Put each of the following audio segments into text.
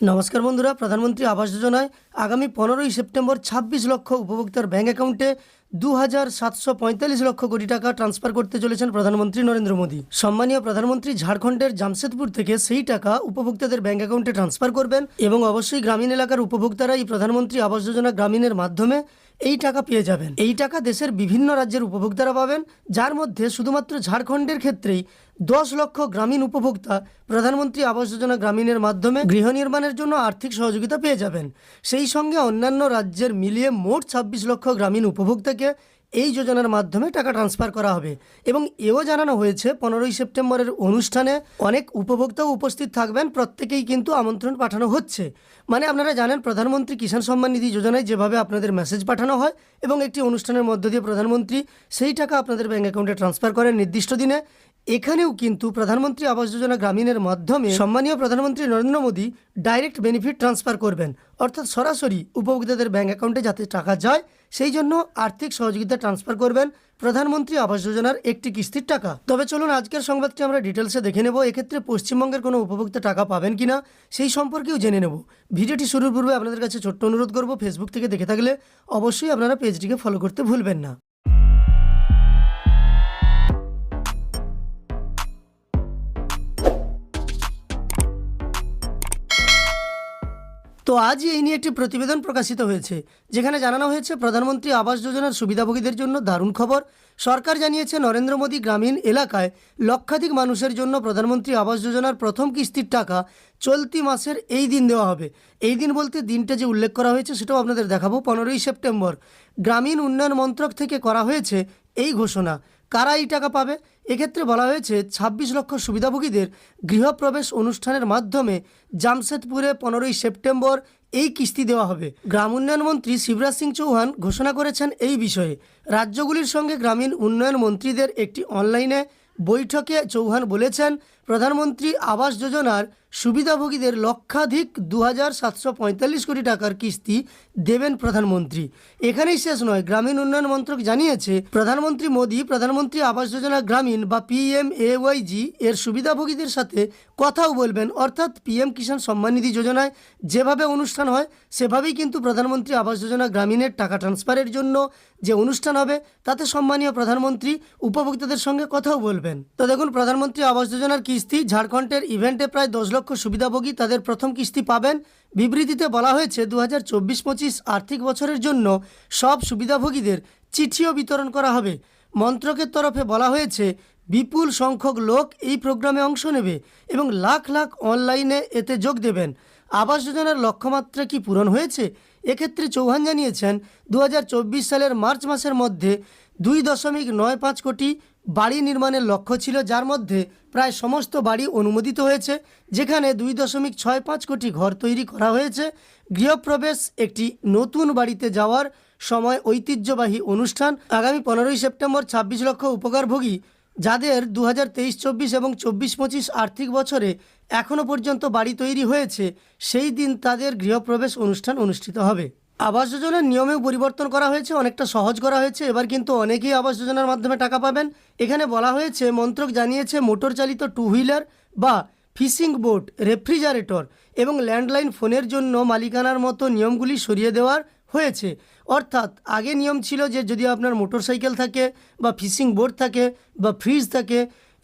নমস্কার বন্ধুরা, প্রধানমন্ত্রী আবাস যোজনায় আগামী পনেরোই সেপ্টেম্বর ছাব্বিশ লক্ষ উপভোক্তার ব্যাঙ্ক অ্যাকাউন্টে দু হাজার সাতশো পঁয়তাল্লিশ লক্ষ কোটি টাকা ট্রান্সফার করতে চলেছেন প্রধানমন্ত্রী নরেন্দ্র মোদী। সম্মানীয় প্রধানমন্ত্রী ঝাড়খণ্ডের জামশেদপুর থেকে সেই টাকা উপভোক্তাদের ব্যাঙ্ক অ্যাকাউন্টে ট্রান্সফার করবেন এবং অবশ্যই গ্রামীণ এলাকার উপভোক্তারা এই প্রধানমন্ত্রী আবাস যোজনা গ্রামীণের মাধ্যমে এই টাকা পেয়ে যাবেন। এই টাকা দেশের বিভিন্ন রাজ্যের উপভোক্তারা পাবেন, যার মধ্যে শুধুমাত্র ঝাড়খণ্ডের ক্ষেত্রেই দশ লক্ষ গ্রামীণ উপভোক্তা প্রধানমন্ত্রী আবাস যোজনা গ্রামীণের মাধ্যমে গৃহ নির্মাণের জন্য আর্থিক সহযোগিতা পেয়ে যাবেন। সেই সঙ্গে অন্যান্য রাজ্যের মিলিয়ে মোট ছাব্বিশ লক্ষ গ্রামীণ উপভোক্তাকে এই যোজনার মাধ্যমে টাকা ট্রান্সফার করা হবে। এবং এও জানানো হয়েছে, পনেরোই সেপ্টেম্বরের অনুষ্ঠানে অনেক উপভোক্তাও উপস্থিত থাকবেন, প্রত্যেকেই কিন্তু আমন্ত্রণ পাঠানো হচ্ছে। মানে আপনারা জানেন, প্রধানমন্ত্রী কিষাণ সম্মান নিধি যোজনায় যেভাবে আপনাদের মেসেজ পাঠানো হয় এবং একটি অনুষ্ঠানের মধ্য দিয়ে প্রধানমন্ত্রী সেই টাকা আপনাদের ব্যাঙ্ক অ্যাকাউন্টে ট্রান্সফার করেন নির্দিষ্ট দিনে। এখানেও কিন্তু প্রধানমন্ত্রী আবাস যোজনা গ্রামীণের মাধ্যমে সম্মানীয় প্রধানমন্ত্রী Narendra Modi direct benefit transfer করবেন। অর্থাৎ সরাসরি উপভোক্তাদের ব্যাঙ্ক অ্যাকাউন্টে যাতে টাকা যায় সেই জন্য আর্থিক সহযোগিতা ট্রান্সফার করবেন প্রধানমন্ত্রী আবাস যোজনার একটি কিস্তির টাকা। তবে চলুন আজকের সংবাদটি আমরা ডিটেলসে দেখে নেব, এক্ষেত্রে পশ্চিমবঙ্গের কোনো উপভোক্তা টাকা পাবেন কিনা সেই সম্পর্কেও জেনে নেব। ভিডিওটি শুরুর পূর্বে আপনাদের কাছে ছোট্ট অনুরোধ করব ফেসবুক থেকে দেখে থাকলে অবশ্যই আপনারা পেজটিকে ফলো করতে ভুলবেন না। তো আজই এই নিয়ে একটি প্রতিবেদন প্রকাশিত হয়েছে, যেখানে জানানো হয়েছে প্রধানমন্ত্রী আবাস যোজনার সুবিধাভোগীদের জন্য দারুণ খবর। সরকার জানিয়েছে, নরেন্দ্র মোদী গ্রামীণ এলাকায় লক্ষাধিক মানুষের জন্য প্রধানমন্ত্রী আবাস যোজনার প্রথম কিস্তির টাকা চলতি মাসের এই দিন দেওয়া হবে। এই দিন বলতে দিনটা যে উল্লেখ করা হয়েছে সেটাও আপনাদের দেখাবো। পনেরোই সেপ্টেম্বর, গ্রামীণ উন্নয়ন মন্ত্রক থেকে করা হয়েছে এই ঘোষণা। কারা এই টাকা পাবে? এক্ষেত্রে বলা হয়েছে, ছাব্বিশ লক্ষ সুবিধাভোগীদের গৃহপ্রবেশ অনুষ্ঠানের মাধ্যমে জামশেদপুরে পনেরোই সেপ্টেম্বর এই কিস্তি দেওয়া হবে। গ্রাম উন্নয়ন মন্ত্রী শিবরাজ সিং চৌহান ঘোষণা করেছেন এই বিষয়ে। রাজ্যগুলির সঙ্গে গ্রামীণ উন্নয়ন মন্ত্রীদের একটি অনলাইনে বৈঠকে চৌহান বলেছেন প্রধানমন্ত্রী আবাস যোজনার সুবিধাভোগীদের লক্ষাধিক দু হাজার সাতশো পঁয়তাল্লিশ কোটি টাকার কিস্তি দেবেন প্রধানমন্ত্রী। এখানেই শেষ নয়, গ্রামীণ উন্নয়ন মন্ত্রক জানিয়েছে, প্রধানমন্ত্রী মোদী, প্রধানমন্ত্রী আবাস যোজনা গ্রামীণ বা পিএম এওয়াইজি এর সুবিধাভোগীদের সাথে কথাও বলবেন। অর্থাৎ পিএম কিষাণ সম্মান নিধি যোজনায় যেভাবে অনুষ্ঠান হয়, সেভাবেই কিন্তু প্রধানমন্ত্রী আবাস যোজনা গ্রামীণের টাকা ট্রান্সফারের জন্য যে অনুষ্ঠান হবে, তাতে সম্মানীয় প্রধানমন্ত্রী, উপভোক্তাদের সঙ্গে কথাও বলবেন। তো দেখুন, প্রধানমন্ত্রী আবাস যোজনার কিস্তি, ঝাড়খণ্ডের ইভেন্টে প্রায় দশ লক্ষ সুবিধাভোগী তাদের প্রথম কিস্তি পাবেন। বিবৃতিতে বলা হয়েছে দু হাজার চব্বিশ পঁচিশ আর্থিক বছরের জন্য সব সুবিধাভোগীদের চিঠিও বিতরণ করা হবে। মন্ত্রকের তরফে বলা হয়েছে, বিপুল সংখ্যক লোক এই প্রোগ্রামে অংশ নেবে এবং লাখ লাখ অনলাইনে এতে যোগ দেবেন। আবাস যোজনার লক্ষ্যমাত্রা কি পূরণ হয়েছে? এক্ষেত্রে চৌহান জানিয়েছেন দু হাজার চব্বিশ সালের মার্চ মাসের মধ্যে দুই দশমিক নয় পাঁচ কোটি বাড়ি নির্মাণের লক্ষ্য ছিল, যার মধ্যে প্রায় সমস্ত বাড়ি অনুমোদিত হয়েছে, যেখানে দুই দশমিক ছয় পাঁচ কোটি ঘর তৈরি করা হয়েছে। গৃহপ্রবেশ একটি নতুন বাড়িতে যাওয়ার সময় ঐতিহ্যবাহী অনুষ্ঠান। আগামী পনেরোই সেপ্টেম্বর ছাব্বিশ লক্ষ উপকারভোগী, যাদের দু হাজার তেইশ, চব্বিশ এবং চব্বিশ পঁচিশ আর্থিক বছরে এখনও পর্যন্ত বাড়ি তৈরি হয়েছে, সেই দিন তাদের গৃহপ্রবেশ অনুষ্ঠান অনুষ্ঠিত হবে। আবাস যোজনার নিয়মেও পরিবর্তন করা হয়েছে, অনেকটা সহজ করা হয়েছে। এবার কিন্তু অনেকেই আবাস যোজনার মাধ্যমে টাকা পাবেন। এখানে বলা হয়েছে, মন্ত্রক জানিয়েছে, মোটর চালিত টু হুইলার বা ফিশিং বোট, রেফ্রিজারেটর এবং ল্যান্ডলাইন ফোনের জন্য মালিকানার মতো নিয়মগুলি সরিয়ে দেওয়ার হয়েছে। অর্থাৎ আগে নিয়ম ছিল যে যদি আপনার মোটর সাইকেল থাকে বা ফিশিং বোট থাকে বা ফ্রিজ থাকে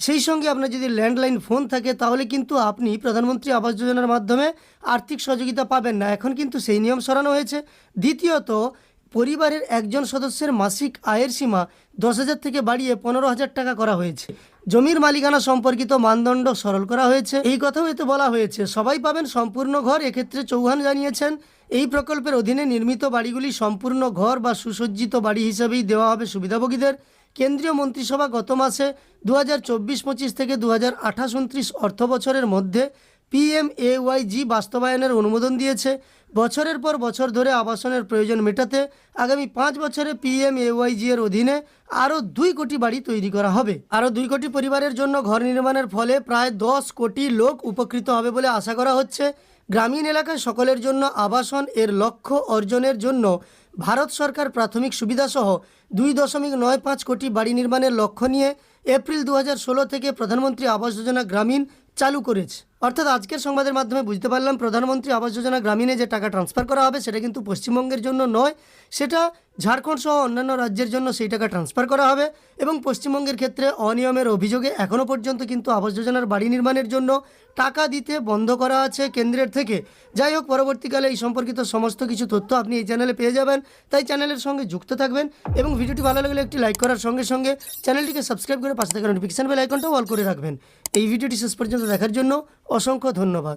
সেই সঙ্গে আপনার যদি ল্যান্ডলাইন ফোন থাকে, তাহলে কিন্তু আপনি প্রধানমন্ত্রী আবাস যোজনার মাধ্যমে আর্থিক সহযোগিতা পাবেন না। এখন কিন্তু সেই নিয়ম সরানো হয়েছে। দ্বিতীয়ত, পরিবারের একজন সদস্যের মাসিক আয়ের সীমা দশ হাজার থেকে বাড়িয়ে পনেরো হাজার টাকা করা হয়েছে। জমির মালিকানা সম্পর্কিত মানদণ্ড সরল করা হয়েছে। এই কথাও এতে বলা হয়েছে। সবাই পাবেন সম্পূর্ণ ঘর, এক্ষেত্রে চৌহান জানিয়েছেন, এই প্রকল্পের অধীনে নির্মিত বাড়িগুলি সম্পূর্ণ ঘর বা সুসজ্জিত বাড়ি হিসেবেই দেওয়া হবে সুবিধাভোগীদের। কেন্দ্রীয় মন্ত্রিসভা গত মাসে দু হাজার চব্বিশ পঁচিশ থেকে দু হাজার আঠাশ উনত্রিশ অর্থ বছরের মধ্যে পিএমএওয়াইজি বাস্তবায়নের অনুমোদন দিয়েছে। বছরের পর বছর ধরে আবাসনের প্রয়োজন মেটাতে আগামী পাঁচ বছরে পিএমএওয়াইজি এর অধীনে আরও দুই কোটি বাড়ি তৈরি করা হবে। আরও দুই কোটি পরিবারের জন্য ঘর নির্মাণের ফলে প্রায় দশ কোটি লোক উপকৃত হবে বলে আশা করা হচ্ছে। গ্রামীণ এলাকায় সকলের জন্য আবাসন এর লক্ষ্য অর্জনের জন্য ভারত সরকার প্রাথমিক সুবিধাসহ দুই দশমিক নয় পাঁচ কোটি বাড়ি নির্মাণের লক্ষ্য নিয়ে এপ্রিল দু থেকে প্রধানমন্ত্রী আবাস যোজনা গ্রামীণ চালু করেছে। অর্থাৎ আজকের সংবাদের মাধ্যমে বুঝতে পারলাম প্রধানমন্ত্রী আবাস যোজনা গ্রামীণে যে টাকা ট্রান্সফার করা হবে, সেটা কিন্তু পশ্চিমবঙ্গের জন্য নয়, সেটা ঝাড়খণ্ড সহ অন্যান্য রাজ্যের জন্য সেই টাকা ট্রান্সফার করা হবে এবং পশ্চিমবঙ্গের ক্ষেত্রে অনিয়মের অভিযোগে এখনও পর্যন্ত কিন্তু আবাস যোজনার বাড়ি নির্মাণের জন্য টাকা দিতে বন্ধ করা আছে কেন্দ্রের থেকে। যাই হোক, পরবর্তীকালে এই সম্পর্কিত সমস্ত কিছু তথ্য আপনি এই চ্যানেলে পেয়ে যাবেন। তাই চ্যানেলের সঙ্গে যুক্ত থাকবেন এবং ভিডিওটি ভালো লাগলে একটি লাইক করার সঙ্গে সঙ্গে চ্যানেলটিকে সাবস্ক্রাইব করে পাশে থাকা নোটিফিকেশন বেল আইকনটাও অল করে রাখবেন। এই ভিডিওটি শেষ পর্যন্ত দেখার জন্য অসংখ্য ধন্যবাদ।